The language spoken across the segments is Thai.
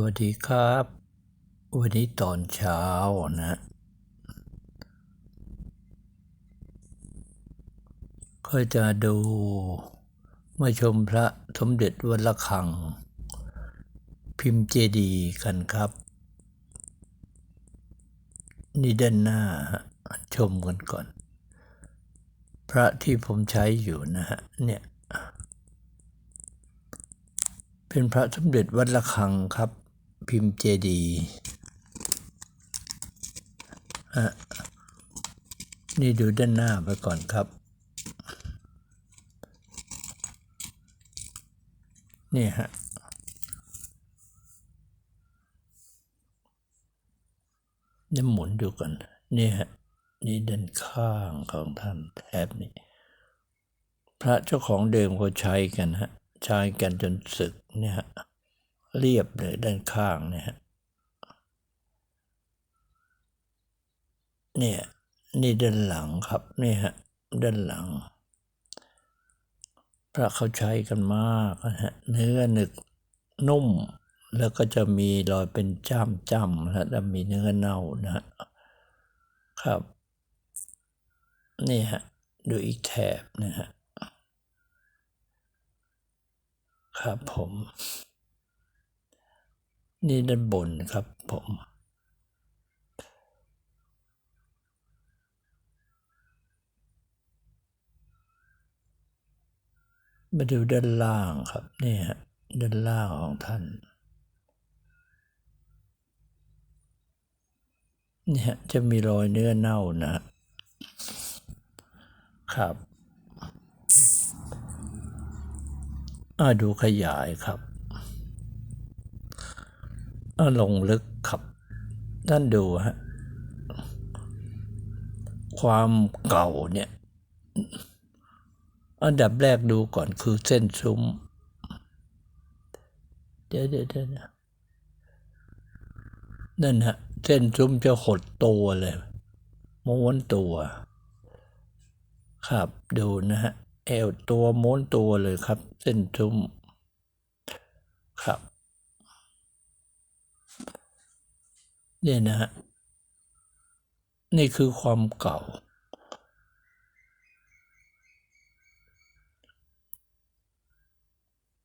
วัสดีครับ วันนี้ตอนเช้านะ ก็จะดูมาชมพระสมเด็จวัดละคัง พิมพ์เจดีกันครับ นี่ด้านหน้าชมกันก่อน พระที่ผมใช้อยู่นะฮะเนี่ยเป็นพระสมเด็จวัดละคังครับ พิมพ์เจดีย์ฮะนี่ดูด้านหน้าไปก่อนครับ นี่ฮะ นี่หมุนดูก่อนนี่ฮะ นี่ด้านข้างของท่านแทบนี้ พระเจ้าของเดิมเขาใช้กันฮะ ใช้กันจนศึกเนี่ยฮะ เรียบเลยด้านข้างเนี่ยฮะเนี่ยนี่ด้านหลังครับนี่ฮะด้านหลัง พระเขาใช้กันมากนะฮะเนื้อหนึกนุ่ม แล้วก็จะมีรอยเป็นจ้ำจ้ำนะฮะแล้วมีเนื้อเน่านะฮะครับ นี่ฮะดูอีกแถบนะฮะครับผม นี่ด้านบนครับผมมาดูด้านล่างครับนี่ฮะด้านล่างของท่านนี่ฮะจะมีรอยเนื้อเน่านะครับอ่าดูขยายครับ ลงลึกครับท่านดูฮะความเก่าเนี่ย อันดับแรกดูก่อนคือเส้นซุ้ม เดี๋ยวเดี๋ยวเดี๋ยวนะนั่นฮะ เส้นซุ้มจะหดตัวเลยม้วนตัว ครับดูนะฮะ เอวตัวม้วนตัวเลยครับ เส้นซุ้ม ครับ เนี่ยนะฮะนี่คือความเก่า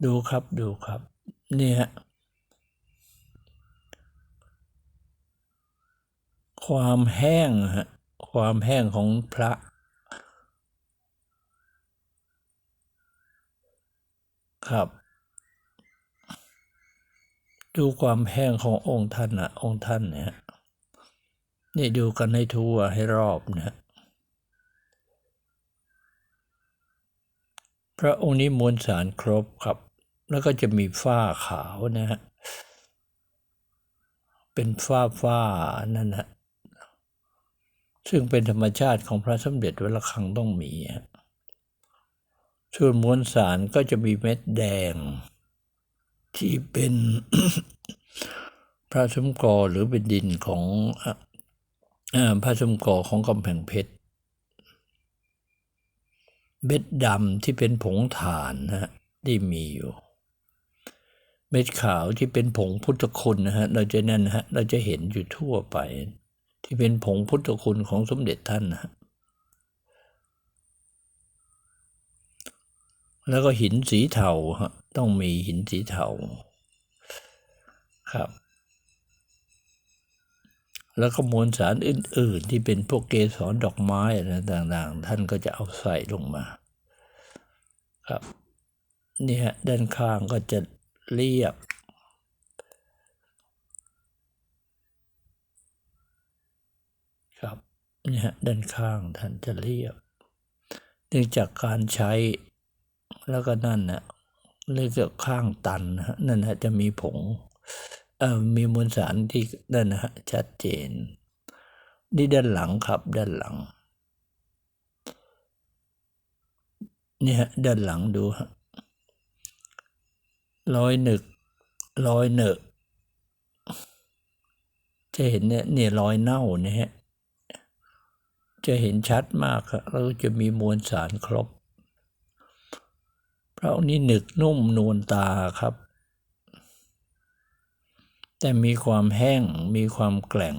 ดูครับดูครับนี่ฮะความแห้งฮะความแห้งของพระ ครับ ดูความแห้งขององค์ท่านนะองค์ท่านเนี่ยนี่ดูกันให้ทั่วให้รอบนะพระองค์นี้มวลสารครบครับ แล้วก็จะมีฝ้าขาวนะฮะเป็นฝ้าฝ้านั่นฮะซึ่งเป็นธรรมชาติของพระสมเด็จวัดระฆังต้องมีฮะส่วนมวลสารก็จะมีเม็ดแดง ที่เป็นพระสมกอหรือเป็นดินของพระสมกอของกำแพงเพชรเม็ดดำที่เป็นผงถ่านนะฮะที่มีอยู่ เม็ดขาวที่เป็นผงพุทธคุณนะฮะเราจะนั่นฮะเราจะเห็นอยู่ทั่วไป ที่เป็นผงพุทธคุณของสมเด็จท่านนะฮะแล้วก็หินสีเทาฮะ ต้องมีหินสีเทาครับ แล้วก็มวลสารอื่น ๆ ที่เป็นพวกเกสรดอกไม้อะไรต่างๆ ท่านก็จะเอาใส่ลงมา ครับนี่ฮะด้านข้างก็จะเรียบ ครับนี่ฮะด้านข้างท่านจะเรียบ เนื่องจากการใช้แล้วก็นั่นนะ เรียกข้างตันนะนั่นฮะจะมีผงเอ่อมีมวลสารที่นั่นนะฮะชัดเจนนี่ด้านหลังครับด้านหลังนี่ฮะด้านหลังดูฮะรอยหนึกรอยเหนอะจะเห็นเนี่ยเนี่ยรอยเน่าเนี่ยฮะจะเห็นชัดมากครับแล้วจะมีมวลสารครบ พราะนี้หนึกนุ่มนวลตาครับ แต่มีความแห้งมีความแกร่ง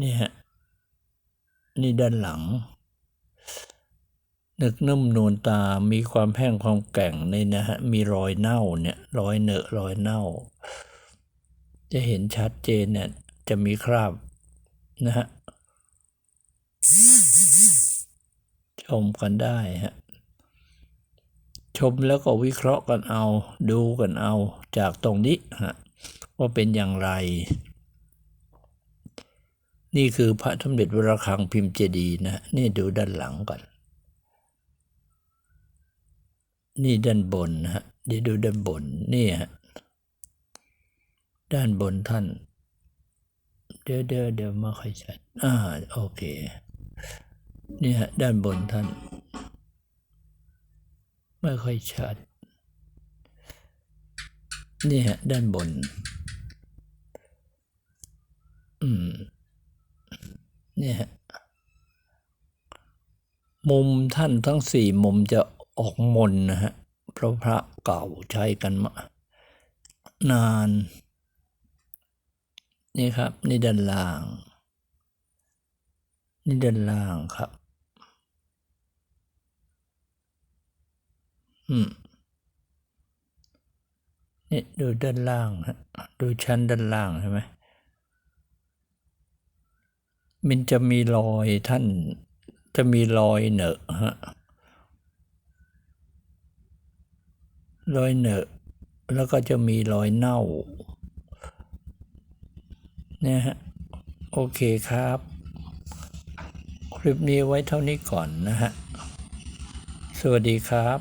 นี่ฮะนี่ด้านหลัง นึกนุ่มนูนตา มีความแห้งความแก่งนี่นะฮะ มีรอยเน่าเนี่ย รอยเนอะรอยเน่า จะเห็นชัดเจนเนี่ย จะมีคราบนะฮะ ช มกันได้ฮะชมแล้วก็วิเคราะห์กันเอา ดูกันเอาจากตรงนี้ฮะว่าเป็นอย่างไร นี่คือพระสมเด็จวรคังพิมพ์เจดีนะนี่ดูด้านหลังก่อน นี่ด้านบนฮะเดี๋ยวดูด้านบนนี่ฮะด้านบนท่าน เดี๋ยวเดี๋ยวเดี๋ยวมาค่อยชัดอ่าโอเค นี่ฮะด้านบนท่าน ไม่ค่อยชัด นี่ฮะด้านบน อืม นี่ฮะ มุมท่านทั้งสี่มุมจะออกมนนะฮะ เพราะพระเก่าใช้กันมา นาน นี่ครับ นี่ด้านล่าง นี่ด้านล่างครับ อืมนี่ดูด้านล่างฮะดูชั้นด้านล่างใช่ไหมมันจะมีรอยท่านจะมีรอยเหนอะฮะรอยเหนอะแล้วก็จะมีรอยเน่าเนี่ยฮะโอเคครับ คลิปนี้ไว้เท่านี้ก่อนนะฮะ สวัสดีครับ